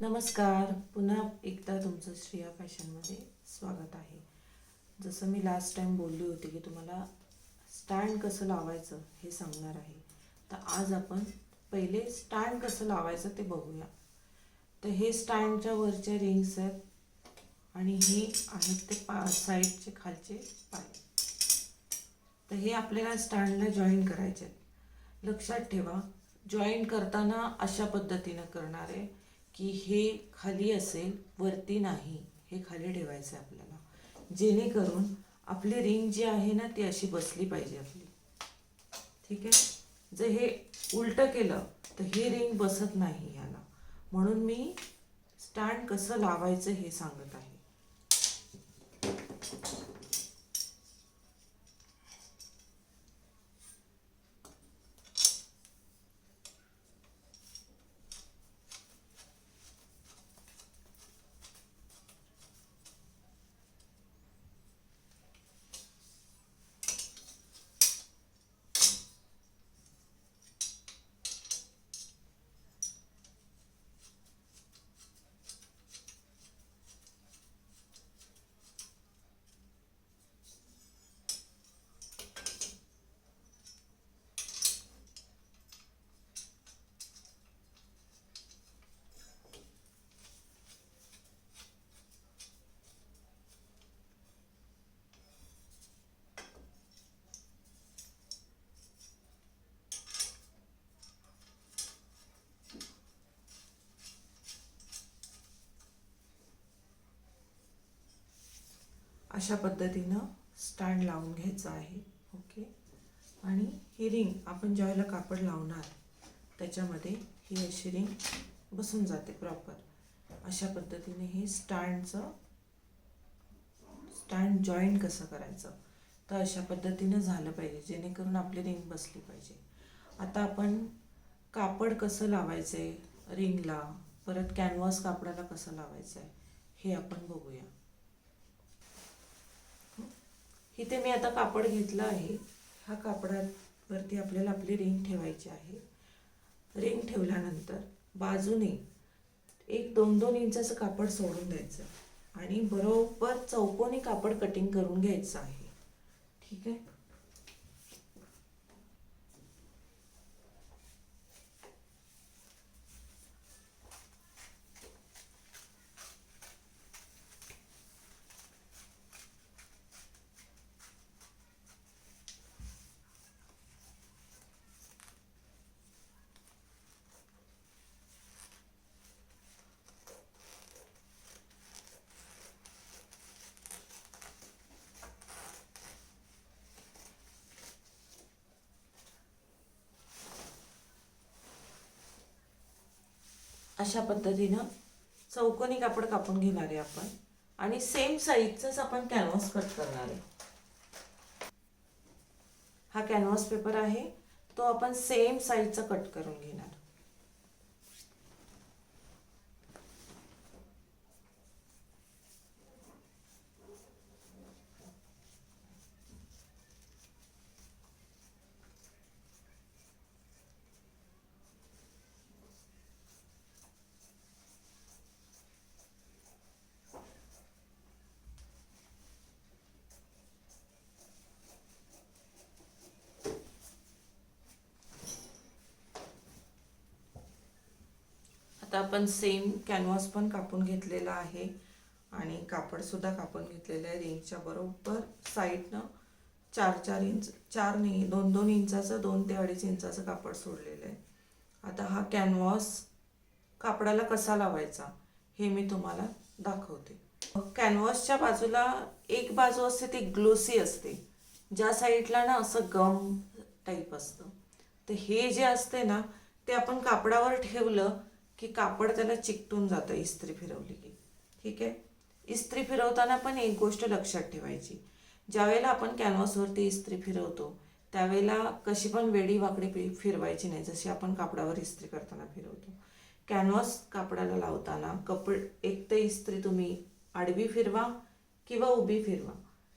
नमस्कार. पुन्हा एकदा तुमचं श्रेया फॅशनमध्ये स्वागत आहे. जसं मी लास्ट टाइम बोलली होती की तुम्हाला स्टँड कसं लावायचं हे सांगणार आहे. तर आज आपण पहिले स्टँड कसं लावायचं ते बघूया. तर हे स्टँडच्या वरचे रिंग्स आहेत आणि हे आहेत ते पा साईडचे खालचे पाय. तर हे आपल्याला स्टँडला जॉईन करायचे आहेत. लक्षात ठेवा जॉईन करताना अशा पद्धतीनं करणार आहे. की हे खाली असेल वरती नाही. हे खाली ठेवायचं आहे आपल्याला. जेणेकरून आपली रिंग जी आहे ना ती अशी बसली पाहिजे आपली. ठीक आहे? जर हे उलटं केलं तर ही रिंग बसत नाही ह्याला म्हणून मी स्टँड कसं लावायचं हे सांगत आहे. अशा पद्धतीनं स्टँड लावून घ्यायचं आहे. ओके? आणि ही रिंग आपण ज्यावेळेला कापड लावणार त्याच्यामध्ये ही अशी रिंग बसून जाते प्रॉपर. अशा पद्धतीने हे स्टँडचं स्टँड जॉईन कसं करायचं? तर अशा पद्धतीनं झालं पाहिजे जेणेकरून आपली रिंग बसली पाहिजे. आता आपण कापड कसं लावायचं आहे रिंगला? परत कॅनव्हास कापडाला कसं लावायचं आहे हे आपण बघूया. इथे मी आता कापड घेतलं आहे. ह्या कापडावरती आपल्याला आपली रिंग ठेवायची आहे. रिंग ठेवल्यानंतर बाजूने एक दोन दोन इंचाचं कापड सोडून द्यायचं. आणि बरोबर चौकोनी कापड कटिंग करून घ्यायचं आहे. ठीक आहे? अशा पद्धतीनं चौकोनी कापड कापून घेणार आहे आपण. आणि सेम साईजचाच आपण कॅनव्हास कट करणार आहे. हा कॅनव्हास पेपर आहे. तो आपण सेम साईजचा कट करून घेणार. आता आपण सेम कॅनव्हास पण कापून घेतलेला आहे. आणि कापडसुद्धा कापून घेतलेलं आहे रिंगच्या बरोबर. साईडनं चार चार इंच चार नाही दोन दोन इंचाचं दोन ते अडीच इंचाचं कापड सोडलेलं आहे. आता हा कॅनव्हास कापडाला कसा लावायचा हे मी तुम्हाला दाखवते. कॅनव्हासच्या बाजूला एक बाजू असते ती ग्लोसी असते. ज्या साईडला ना असं गम टाईप असतं. तर हे जे असते ना ते आपण कापडावर ठेवलं की कापड त्याला चिकटून जातं इस्त्री फिरवली की. ठीक आहे? इस्त्री फिरवताना पण एक गोष्ट लक्षात ठेवायची. ज्यावेळेला आपण कॅनव्हासवरती इस्त्री फिरवतो त्यावेळेला कशी पण वेडी वाकडी फि- फिरवायची नाही जशी आपण कापडावर इस्त्री करताना फिरवतो. कॅनव्हास कापडाला लावताना कपड एक तर इस्त्री तुम्ही आडवी फिरवा किंवा उभी फिरवा.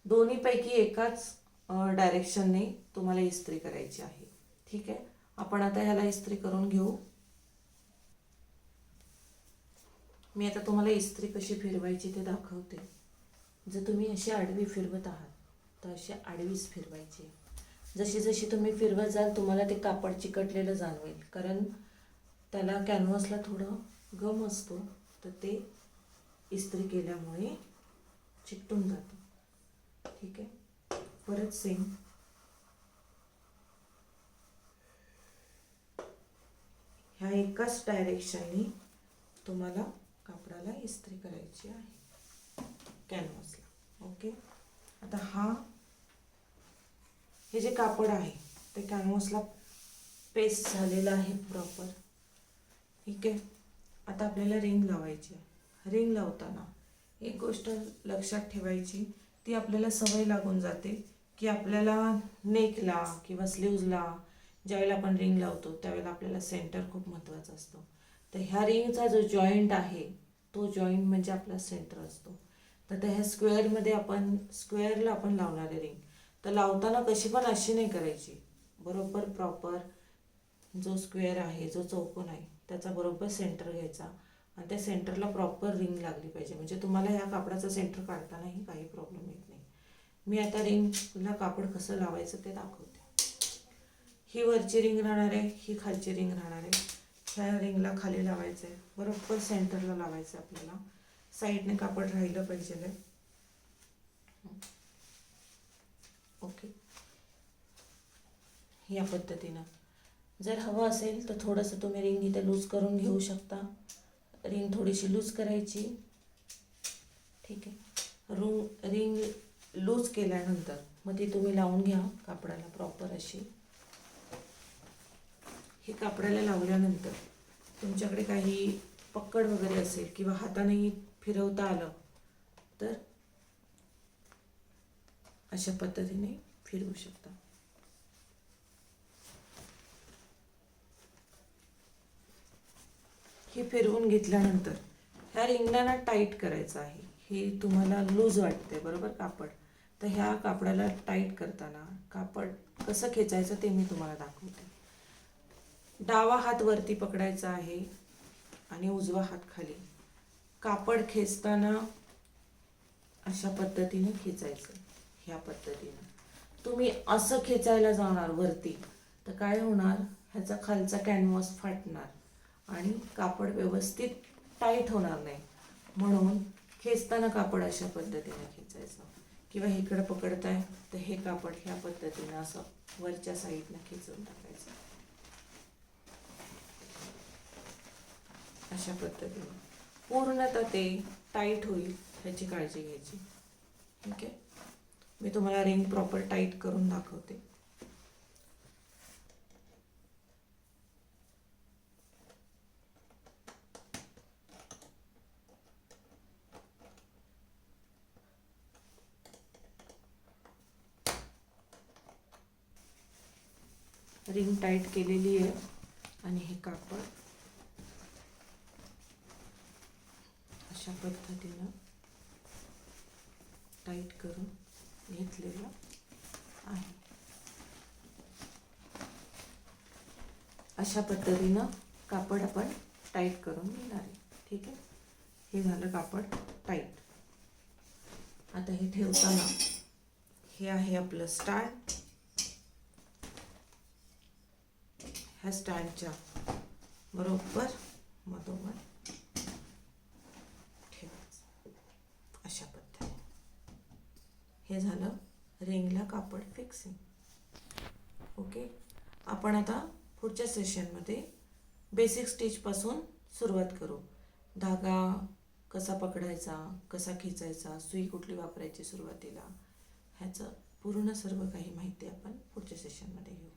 दोन्हीपैकी एकाच डायरेक्शनने तुम्हाला इस्त्री करायची आहे. ठीक आहे? आपण आता ह्याला इस्त्री करून घेऊ. मी आता तुम्हाला इस्त्री कशी फिरवायची ते दाखवते. जर तुम्ही अशी आडवी फिरवत आहात तर अशी आडवीच फिरवायची. जशी जशी तुम्ही फिरवत जाल तुम्हाला ते कापड चिकटलेलं जाणवेल. कारण त्याला कॅनव्हासला थोडं गम असतो तर ते इस्त्री केल्यामुळे चिकटून जातं. ठीक आहे? परत सेम ह्या एकाच डायरेक्शननी तुम्हाला कापडाला इस्त्री करायची आहे. कॅनव्हासला. ओके? आता हा हे जे कापड आहे ते कॅनव्हासला पेस्ट झालेलं आहे प्रॉपर. ठीक आहे? आता आपल्याला रिंग लावायची आहे. रिंग लावताना एक गोष्ट लक्षात ठेवायची ती आपल्याला सवय लागून जाते की आपल्याला नेकला किंवा स्लीव्जला ज्यावेळेला आपण रिंग लावतो त्यावेळेला आपल्याला सेंटर खूप महत्त्वाचा असतो. तर ह्या रिंगचा जो जॉईंट आहे तो जॉईंट म्हणजे आपला सेंटर असतो. तर त्या ह्या स्क्वेअरमध्ये आपण स्क्वेअरला आपण लावणारे रिंग. तर लावताना कशी पण अशी नाही करायची. बरोबर प्रॉपर जो स्क्वेअर आहे जो चौकोन आहे त्याचा बरोबर सेंटर घ्यायचा. आणि त्या सेंटरला प्रॉपर रिंग लागली पाहिजे. म्हणजे तुम्हाला ह्या कापडाचं सेंटर काढतानाही काही प्रॉब्लेम येत नाही. मी आता रिंगला कापड कसं लावायचं ते दाखवते. ही वरची रिंग राहणार आहे ही खालची रिंग राहणार आहे. ह्या रिंगला खाली लावायचं आहे बरोबर सेंटरला लावायचं आहे आपल्याला. साईडने कापड राहिलं पाहिजे ओके या पद्धतीनं. जर हवं असेल तर थोडंसं तुम्ही रिंग इथे लूज करून घेऊ शकता. रिंग थोडीशी लूज करायची. ठीक आहे. रूम रिंग लूज केल्यानंतर मग ती तुम्ही लावून घ्या कापडाला प्रॉपर अशी. हे कापडाला लावल्यानंतर तुमच्याकडे काही पक्कड वगैरे असेल किंवा हातानेही फिरवता आलं तर अशा पद्धतीने फिरवू शकता. हे फिरवून घेतल्यानंतर ह्या रिंगणाला टाईट करायचं आहे. हे तुम्हाला लूज वाटते बरोबर? कापड. तर ह्या कापडाला टाईट करताना कापड कसं खेचायचं ते मी तुम्हाला दाखवते. डावा हात वरती पकडायचा आहे आणि उजवा हात खाली. कापड खेचताना अशा पद्धतीने खेचायचं ह्या पद्धतीनं. तुम्ही असं खेचायला जाणार वरती तर काय होणार? ह्याचा खालचा कॅनव्हास फाटणार आणि कापड व्यवस्थित टाईट होणार नाही. म्हणून खेचताना कापड अशा पद्धतीने खेचायचं. किंवा इकडं पकडताय तर हे कापड ह्या पद्धतीनं असं वरच्या साईडनं खेचून टाकायचं. अशा पद्धतीने. पूर्णतः ते टाईट होईल ह्याची काळजी घ्यायची. ठीक आहे? मी तुम्हाला रिंग प्रॉपर टाईट करून दाखवते. रिंग टाईट केलेली आहे. आणि हे कापड. अशा पद्धतीनं टाईट करून घेतलेलं आहे. अशा पद्धतीनं कापड आपण टाईट करून घेणार आहे. ठीक आहे? हे झालं कापड टाईट आता हे ठेवताना हे आहे आपलं स्टँड ह्या स्टँडच्या बरोबर मधोमध ठेवायचं अशा पद्धतीने हे झालं. रिंगला कापड फिक्सिंग ओके आपण आता पुढच्या सेशनमध्ये बेसिक स्टिचपासून सुरुवात करू. धागा कसा पकडायचा कसा खेचायचा सुई कुठली वापरायची सुरुवातीला ह्याचं पूर्ण सर्व काही माहिती आपण पुढच्या सेशनमध्ये घेऊ.